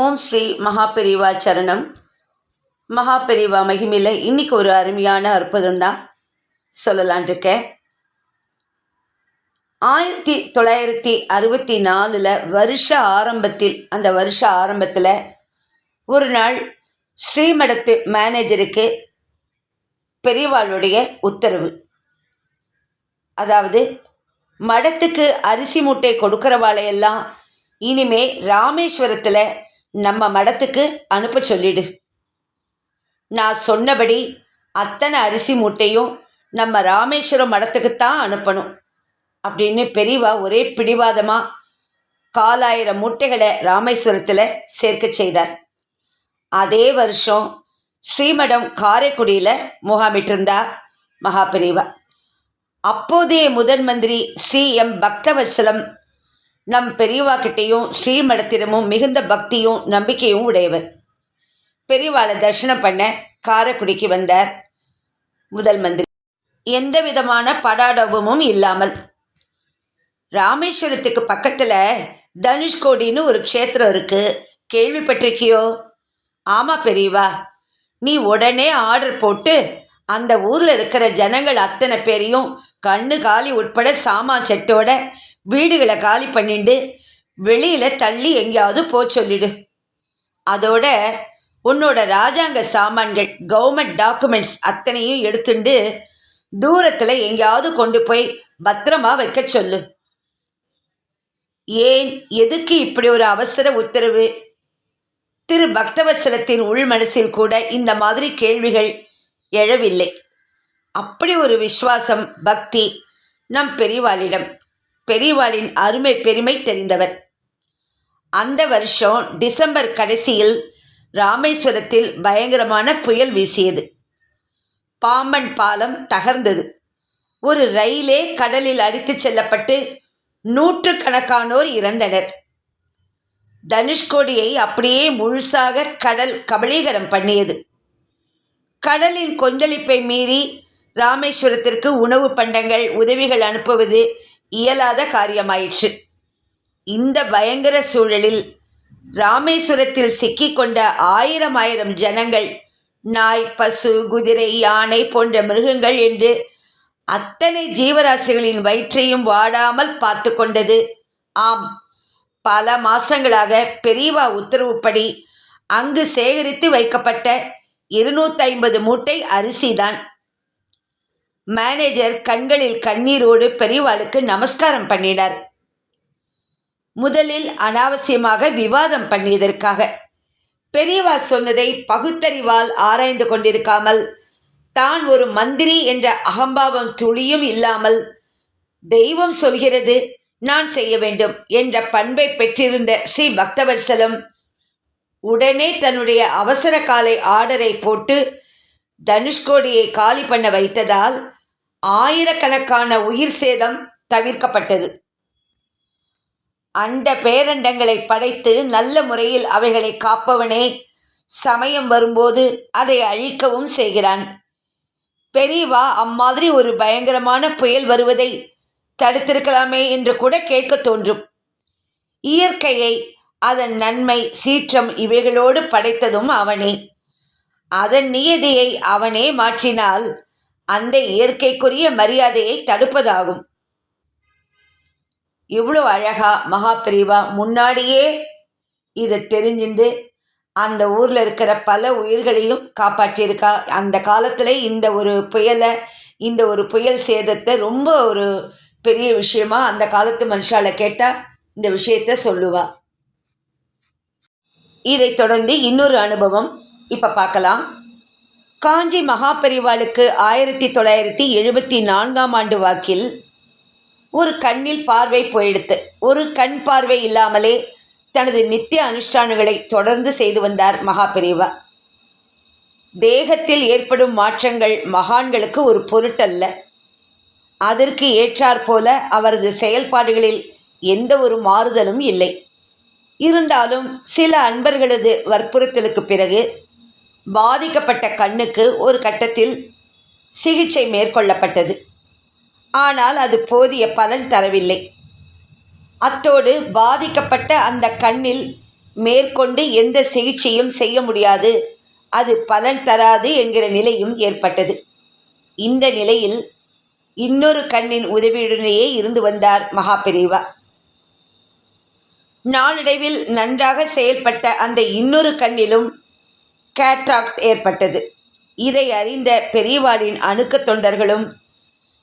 ஓம் ஸ்ரீ மகாபெரிவா சரணம். மகாபெரிவா மகிமையில் இன்னைக்கு ஒரு அருமையான அற்புதம் தான் சொல்லலான் இருக்கேன் ஆயிரத்தி தொள்ளாயிரத்தி அறுபத்தி நாலில் வருஷ ஆரம்பத்தில் அந்த வருஷ ஆரம்பத்தில் ஒரு நாள் ஸ்ரீமடத்து மேனேஜருக்கு பெரியவாளுடைய உத்தரவு. அதாவது மடத்துக்கு அரிசி மூட்டை கொடுக்குறவாளையெல்லாம் இனிமே ராமேஸ்வரத்தில் நம்ம மடத்துக்கு அனுப்ப சொல்லிடு. நான் சொன்னபடி அத்தனை அரிசி மூட்டையும் நம்ம ராமேஸ்வரம் மடத்துக்குத்தான் அனுப்பணும். அப்படின்னு பெரியவா ஒரே பிடிவாதமாக காலாயிரம் மூட்டைகளை ராமேஸ்வரத்தில் சேர்க்க செய்தார். அதே வருஷம் ஸ்ரீமடம் காரைக்குடியில் முகாமிட்டிருந்தா மகா பெரியவா. அப்போதைய முதன் மந்திரி ஸ்ரீ எம் பக்தவத்சலம் நம் பெரியவா கிட்டேயும் ஸ்ரீமடத்திடமும் மிகுந்த பக்தியும் நம்பிக்கையும் உடையவர். பெரியவாளை தரிசனம் பண்ண காரைக்குடிக்கு வந்தார் முதல் மந்திரி. எந்த விதமான படாடவமும் இல்லாமல். ராமேஸ்வரத்துக்கு பக்கத்தில் தனுஷ்கோடின்னு ஒரு க்ஷேத்திரம் இருக்குது கேள்விப்பட்டிருக்கியோ? ஆமாம் பெரியவா. நீ உடனே ஆர்டர் போட்டு அந்த ஊரில் இருக்கிற ஜனங்கள் அத்தனை பேரையும் கண்ணு காலி உட்பட சாமான் செட்டோட வீடுகளை காலி பண்ணிட்டு வெளியில் தள்ளி எங்கேயாவது போக சொல்லிடு. அதோட உன்னோட ராஜாங்க சாமான்கள் கவர்மெண்ட் டாக்குமெண்ட்ஸ் அத்தனையும் எடுத்துண்டு தூரத்தில் எங்கேயாவது கொண்டு போய் பத்திரமா வைக்க சொல்லு. ஏன் எதுக்கு இப்படி ஒரு அவசர உத்தரவு? திரு பக்தவசலத்தின் உள் மனசில் கூட இந்த மாதிரி கேள்விகள் எழவில்லை. அப்படி ஒரு விசுவாசம் பக்தி நம் பெரியவாளிடம் பெரியவாளின் அருமை பெருமை தெரிந்தவர். அந்த வருஷம் டிசம்பர் கடைசியில் ராமேஸ்வரத்தில் பயங்கரமான புயல் வீசியது. பாம்பன் பாலம் தகர்ந்தது. ஒரு ரயிலே கடலில் அடித்துச் செல்லப்பட்டு நூற்றுக்கணக்கானோர் இறந்தனர். தனுஷ்கோடியை அப்படியே முழுசாக கடல் கபலீகரம் பண்ணியது. கடலின் கொந்தளிப்பை மீறி ராமேஸ்வரத்திற்கு உணவு பண்டங்கள் உதவிகள் அனுப்புவது இயலாத காரியமாயிற்று. இந்த பயங்கர சூழலில் ராமேஸ்வரத்தில் சிக்கிக்கொண்ட ஆயிரம் ஆயிரம் ஜனங்கள் நாய் பசு குதிரை யானை போன்ற மிருகங்கள் என்று அத்தனை ஜீவராசிகளின் வயிற்றையும் வாடாமல் பார்த்து கொண்டது ஆம் பல மாசங்களாக பெரியவா உத்தரவுப்படி அங்கு சேகரித்து வைக்கப்பட்ட இருநூத்தி ஐம்பது மூட்டை அரிசிதான். மேனேஜர் கண்களில் கண்ணீரோடு பெரியவாளுக்கு நமஸ்காரம் பண்ணினார். முதலில் அனாவசியமாக விவாதம் பண்ணியதற்காக. பெரியவா சொன்னதை பகுத்தறிவால் ஆராய்ந்து கொண்டிருக்காமல் தான் ஒரு மந்திரி என்ற அகம்பாவம் துளியும் இல்லாமல் தெய்வம் சொல்கிறது நான் செய்ய வேண்டும் என்ற பண்பை பெற்றிருந்த ஸ்ரீ பக்தவத்சலம் உடனே தன்னுடைய அவசர காலை ஆர்டரை போட்டு தனுஷ்கோடியை காலி பண்ண வைத்ததால் ஆயிரக்கணக்கான உயிர் சேதம் தவிர்க்கப்பட்டது. அண்ட பேரண்டங்களை படைத்து நல்ல முறையில் அவைகளை காப்பவனே சமயம் வரும்போது அதை அழிக்கவும் செய்கிறான். பெரியவா அம்மாதிரி ஒரு பயங்கரமான புயல் வருவதை தடுத்திருக்கலாமே என்று கூட கேட்க தோன்றும். இயற்கையை அதன் நன்மை சீற்றம் இவைகளோடு படைத்ததும் அவனே. அதன் நியதியை அவனே மாற்றினால் அந்த இயற்கைக்குரிய மரியாதையை தடுப்பதாகும். இவ்வளோ அழகா மகாபிரிவா முன்னாடியே இதை தெரிஞ்சுண்டு அந்த ஊரில் இருக்கிற பல உயிர்களையும் காப்பாற்றியிருக்கா. அந்த காலத்தில் இந்த ஒரு புயலை இந்த ஒரு புயல் சேதத்தை ரொம்ப ஒரு பெரிய விஷயமா அந்த காலத்து மனுஷால கேட்டால் இந்த விஷயத்த சொல்லுவா. இதை தொடர்ந்து இன்னொரு அனுபவம். இப்போ பார்க்கலாம். காஞ்சி மகாபரிவாளுக்கு ஆயிரத்தி தொள்ளாயிரத்தி எழுபத்தி நான்காம் ஆண்டு வாக்கில் ஒரு கண்ணில் பார்வை போயிடுத்து ஒரு கண் பார்வை இல்லாமலே தனது நித்திய அனுஷ்டானங்களை தொடர்ந்து செய்து வந்தார் மகாபெரிவா. தேகத்தில் ஏற்படும் மாற்றங்கள் மகான்களுக்கு ஒரு பொருட்டல்ல. அதற்கு ஏற்றாற் போல அவரது செயல்பாடுகளில் எந்த ஒரு மாறுதலும் இல்லை. இருந்தாலும் சில அன்பர்களது வற்புறுத்தலுக்கு பிறகு பாதிக்கப்பட்ட கண்ணுக்கு ஒரு கட்டத்தில் சிகிச்சை மேற்கொள்ளப்பட்டது. ஆனால் அது போதிய பலன் தரவில்லை. அத்தோடு பாதிக்கப்பட்ட அந்த கண்ணில் மேற்கொண்டு எந்த சிகிச்சையும் செய்ய முடியாது. அது பலன் தராது என்கிற நிலையும் ஏற்பட்டது. இந்த நிலையில் இன்னொரு கண்ணின் உதவியுடனேயே இருந்து வந்தார் மகாபெரிவா. நாளடைவில் நன்றாக செயல்பட்ட அந்த இன்னொரு கண்ணிலும் கேட்ராக்ட் ஏற்பட்டது. இதை அறிந்த பெரியவாளின் அணுக்க தொண்டர்களும்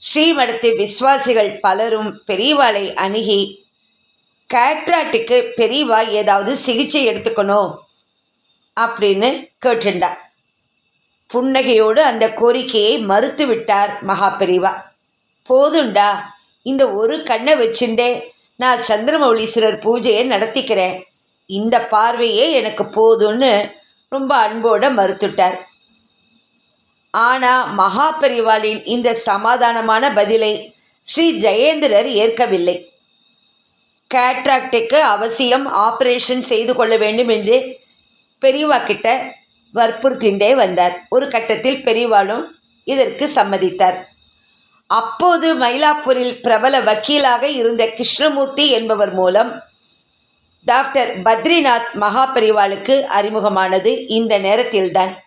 ஸ்ரீமடத்து விஸ்வாசிகள் பலரும் பெரியவாளை அணுகி கேட்ராக்டுக்கு பெரியவா ஏதாவது சிகிச்சை எடுத்துக்கணும் அப்படின்னு கேட்டிருந்தார். புன்னகையோடு அந்த கோரிக்கையை மறுத்து விட்டார் மகா பெரிவா போதுண்டா இந்த ஒரு கண்ணை வச்சுண்டே நான் சந்திரமௌலீஸ்வரர் பூஜையை நடத்திக்கிறேன். இந்த பார்வையே எனக்கு போதும்னு ரொம்ப அன்போடு மறுத்துட்டார். ஆனால் மகா பெரிவாளின் இந்த சமாதானமான பதிலை ஸ்ரீ ஜெயேந்திரர் ஏற்கவில்லை. கேட்ராக்டுக்கு அவசியம் ஆபரேஷன் செய்து கொள்ள வேண்டும் என்று பெரியவா கிட்ட வற்புறுத்தின்றே வந்தார். ஒரு கட்டத்தில் பெரியவாளும் இதற்கு சம்மதித்தார். அப்போது மயிலாப்பூரில் பிரபல வக்கீலாக இருந்த கிருஷ்ணமூர்த்தி என்பவர் மூலம் டாக்டர் பத்ரிநாத் மகாபரிவாளுக்கு அறிமுகமானது இந்த நேரத்தில்தான்.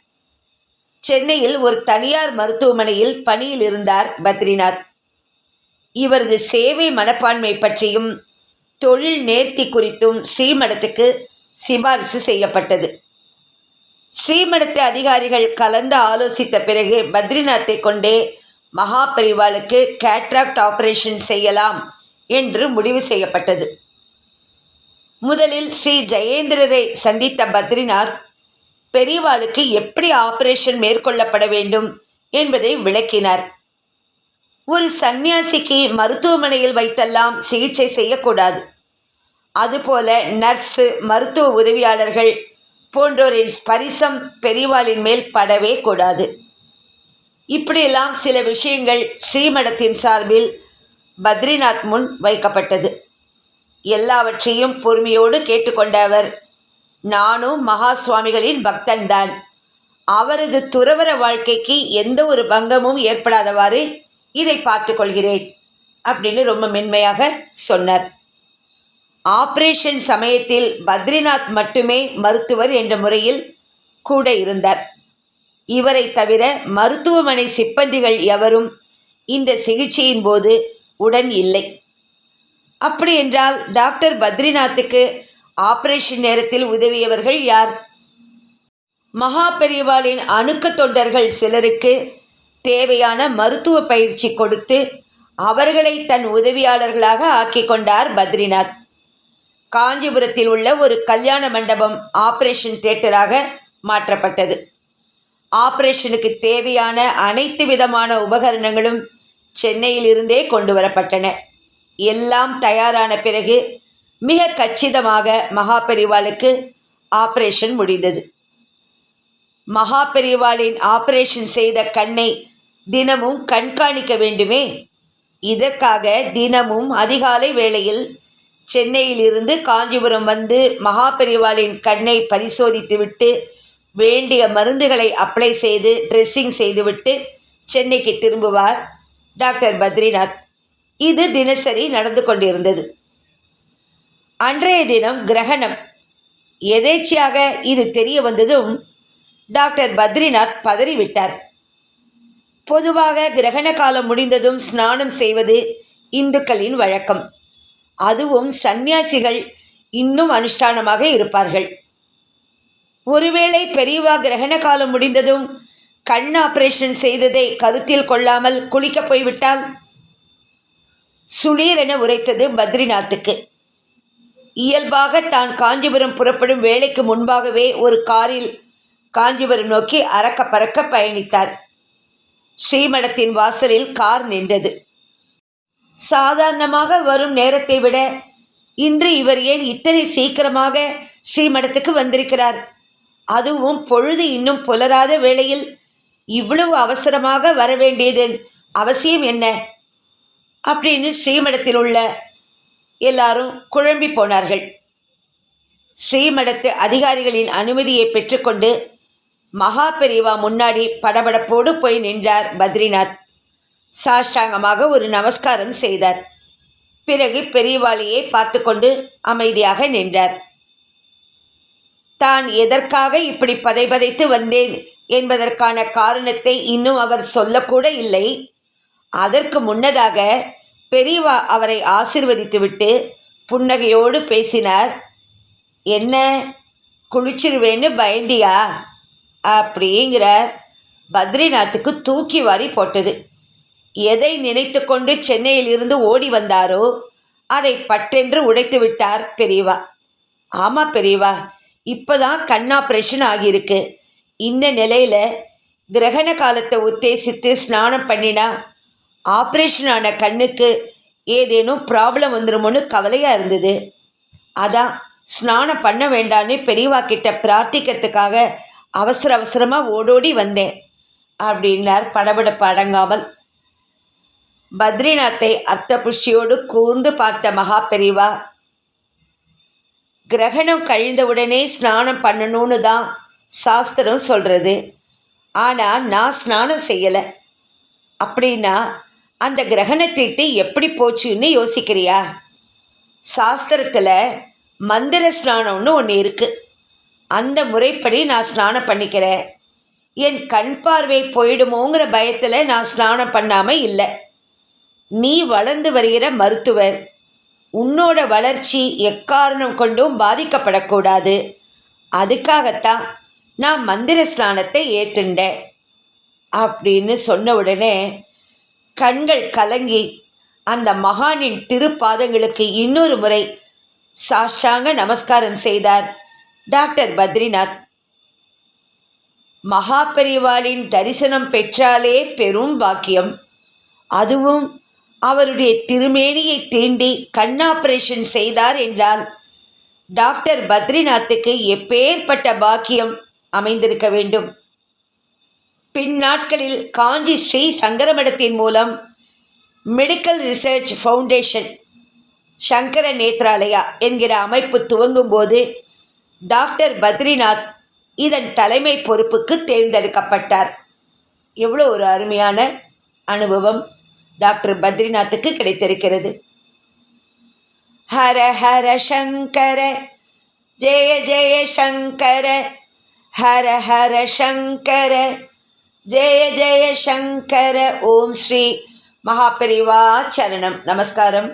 சென்னையில் ஒரு தனியார் மருத்துவமனையில் பணியில் இருந்தார் பத்ரிநாத். இவரது சேவை மனப்பான்மை பற்றியும் தொழில் நேர்த்தி குறித்தும் ஸ்ரீமடத்துக்கு சிபாரிசு செய்யப்பட்டது. ஸ்ரீமடத்து அதிகாரிகள் கலந்து ஆலோசித்த பிறகு பத்ரிநாத்தை கொண்டே மகாபரிவாளுக்கு கேட்ராக்ட் ஆபரேஷன் செய்யலாம் என்று முடிவு செய்யப்பட்டது. முதலில் ஸ்ரீ ஜெயேந்திரரை சந்தித்த பத்ரிநாத் பெரியவாளுக்கு எப்படி ஆபரேஷன் மேற்கொள்ளப்பட வேண்டும் என்பதை விளக்கினார். ஒரு சந்நியாசிக்கு மருத்துவமனையில் வைத்தெல்லாம் சிகிச்சை செய்யக்கூடாது. அதுபோல நர்ஸு மருத்துவ உதவியாளர்கள் போன்றோரின் ஸ்பரிசம் பெரியவாளின் மேல் படவே கூடாது. இப்படியெல்லாம் சில விஷயங்கள் ஸ்ரீமடத்தின் சார்பில் பத்ரிநாத் முன் வைக்கப்பட்டது. எல்லாவற்றையும் பொறுமையோடு கேட்டுக்கொண்ட அவர் நானும் மகா சுவாமிகளின் பக்தன்தான். அவரது துறவர வாழ்க்கைக்கு எந்த ஒரு பங்கமும் ஏற்படாதவாறு இதை பார்த்து கொள்கிறேன் அப்படின்னு ரொம்ப மென்மையாக சொன்னார். ஆப்ரேஷன் சமயத்தில் பத்ரிநாத் மட்டுமே மருத்துவர் என்ற முறையில் கூட இருந்தார். இவரை தவிர மருத்துவமனை சிப்பந்திகள் எவரும் இந்த சிகிச்சையின் போது உடன் இல்லை. அப்படி என்றால் டாக்டர் பத்ரிநாத்துக்கு ஆபரேஷன் நேரத்தில் உதவியவர்கள் யார்? மகா பெரியவாளின் அணுக்க தொண்டர்கள் சிலருக்கு தேவையான மருத்துவ பயிற்சி கொடுத்து அவர்களை தன் உதவியாளர்களாக ஆக்கி கொண்டார் பத்ரிநாத். காஞ்சிபுரத்தில் உள்ள ஒரு கல்யாண மண்டபம் ஆபரேஷன் தியேட்டராக மாற்றப்பட்டது. ஆபரேஷனுக்கு தேவையான அனைத்து விதமான உபகரணங்களும் சென்னையில் இருந்தே கொண்டு வரப்பட்டன. எல்லாம் தயாரான பிறகு மிக கச்சிதமாக மகாபெரிவாளுக்கு ஆபரேஷன் முடிந்தது. மகாபெரிவாளின் ஆபரேஷன் செய்த கண்ணை தினமும் கண்காணிக்க வேண்டுமே? இதற்காக தினமும் அதிகாலை வேளையில் சென்னையிலிருந்து காஞ்சிபுரம் வந்து மகாபெரிவாளின் கண்ணை பரிசோதித்துவிட்டு வேண்டிய மருந்துகளை அப்ளை செய்து ட்ரெஸ்ஸிங் செய்துவிட்டு சென்னைக்கு திரும்புவார் டாக்டர் பத்ரிநாத். இது தினசரி நடந்து கொண்டிருந்தது. அன்றைய தினம் கிரகணம். எதேச்சியாக இது தெரிய வந்ததும் டாக்டர் பத்ரிநாத் பதறிவிட்டார். பொதுவாக கிரகண காலம் முடிந்ததும் ஸ்நானம் செய்வது இந்துக்களின் வழக்கம். அதுவும் சந்நியாசிகள் இன்னும் அனுஷ்டானமாக இருப்பார்கள். ஒருவேளை பெரியவா கிரகண காலம் முடிந்ததும் கண் ஆபரேஷன் செய்ததை கருத்தில் கொள்ளாமல் குளிக்கப் போய்விட்டால் சுளீரென உரைத்தது பத்ரிநாத்துக்கு. இயல்பாக தான் காஞ்சிபுரம் புறப்படும் வேலைக்கு முன்பாகவே ஒரு காரில் காஞ்சிபுரம் நோக்கி அறக்க பறக்க பயணித்தார். ஸ்ரீமடத்தின் வாசலில் கார் நின்றது. சாதாரணமாக வரும் நேரத்தை விட இன்று இவர் ஏன் இத்தனை சீக்கிரமாக ஸ்ரீமடத்துக்கு வந்திருக்கிறார்? அதுவும் பொழுது இன்னும் புலராத வேளையில் இவ்வளவு அவசரமாக வர வேண்டியதன் அவசியம் என்ன? அப்படின்னு ஸ்ரீமடத்தில் உள்ள எல்லாரும் குழம்பி போனார்கள். ஸ்ரீமடத்து அதிகாரிகளின் அனுமதியை பெற்றுக்கொண்டு மகா பெரியவா முன்னாடி படபடப்போடு போய் நின்றார் பத்ரிநாத். சாஷ்டாங்கமாக ஒரு நமஸ்காரம் செய்தார். பிறகு பெரியவாளியை பார்த்து கொண்டு அமைதியாக நின்றார். தான் எதற்காக இப்படி பதைபதைத்து வந்தேன் என்பதற்கான காரணத்தை இன்னும் அவர் சொல்லக்கூட இல்லை. அதற்கு முன்னதாக பெரியவா அவரை ஆசிர்வதித்துவிட்டு புன்னகையோடு பேசினார். என்ன? குளிச்சிருவேன்னு பயந்தியா? அப்படிங்கிறார். பத்ரிநாத்துக்கு தூக்கி வாரி போட்டது. எதை நினைத்து கொண்டு சென்னையில் இருந்து ஓடி வந்தாரோ அதை பட்டென்று உடைத்து விட்டார் பெரியவா. ஆமாம் பெரியவா இப்போதான் கண் ஆப்ரேஷன் ஆகியிருக்கு. இந்த நிலையில் கிரகண காலத்தை உத்தேசித்து ஸ்நானம் பண்ணினா ஆப்ரேஷன் ஆன கண்ணுக்கு ஏதேனும் ப்ராப்ளம் வந்துருமோன்னு கவலையாக இருந்தது. அதான் ஸ்நானம் பண்ண வேண்டான்னு பெரியவா கிட்ட பிரார்த்திக்கிறதுக்காக அவசர அவசரமாக ஓடோடி வந்தேன் அப்படின்னார் படபடப்பு அடங்காமல். பத்ரிநாத்தை அர்த்த புஷ்டியோடு கூர்ந்து பார்த்த மகா பெரிவா கிரகணம் கழிந்தவுடனே ஸ்நானம் பண்ணணும்னு தான் சாஸ்திரம் சொல்கிறது ஆனால் நான் ஸ்நானம் செய்யலை. அப்படின்னா அந்த கிரகணத்திட்டு எப்படி போச்சுன்னு யோசிக்கிறியா? சாஸ்திரத்தில் மந்திர ஸ்நானம்னு ஒன்று இருக்குது அந்த முறைப்படி நான் ஸ்நானம் பண்ணிக்கிறேன். என் கண் பார்வை போயிடுமோங்கிற பயத்தில் நான் ஸ்நானம் பண்ணாமல் இல்லை. நீ வளர்ந்து வருகிற மருத்துவர். உன்னோட வளர்ச்சி எக்காரணம் கொண்டும் பாதிக்கப்படக்கூடாது. அதுக்காகத்தான் நான் மந்திர ஸ்நானத்தை ஏற்றுண்டேன் அப்படின்னு சொன்ன உடனே கண்கள் கலங்கி அந்த மகானின் திருப்பாதங்களுக்கு இன்னொரு முறை சாஷ்டாங்க நமஸ்காரம் செய்தார். டாக்டர் பத்ரிநாத். மகா பெரிவாளின் தரிசனம் பெற்றாலே பெரும் பாக்கியம். அதுவும் அவருடைய திருமேனியை தீண்டி கண் ஆபரேஷன் செய்தார் என்றால் டாக்டர் பத்ரிநாத்துக்கு எப்பேற்பட்ட பாக்கியம் அமைந்திருக்க வேண்டும். பின் நாட்களில் காஞ்சி ஸ்ரீ சங்கரமடத்தின் மூலம் medical research foundation Sankara Nethralaya என்கிற அமைப்பு துவங்கும் போது டாக்டர் பத்ரிநாத் இதன் தலைமை பொறுப்புக்கு தேர்ந்தெடுக்கப்பட்டார். எவ்வளோ ஒரு அருமையான அனுபவம் டாக்டர் பத்ரிநாத்துக்கு கிடைத்திருக்கிறது. ஹர ஹர சங்கர ஜெய ஜெய சங்கர ஹர ஹர சங்கர. ஜெய ஜெய சங்கர ஓம் ஸ்ரீ மகாபெரிவா சரணம். நமஸ்காரம்.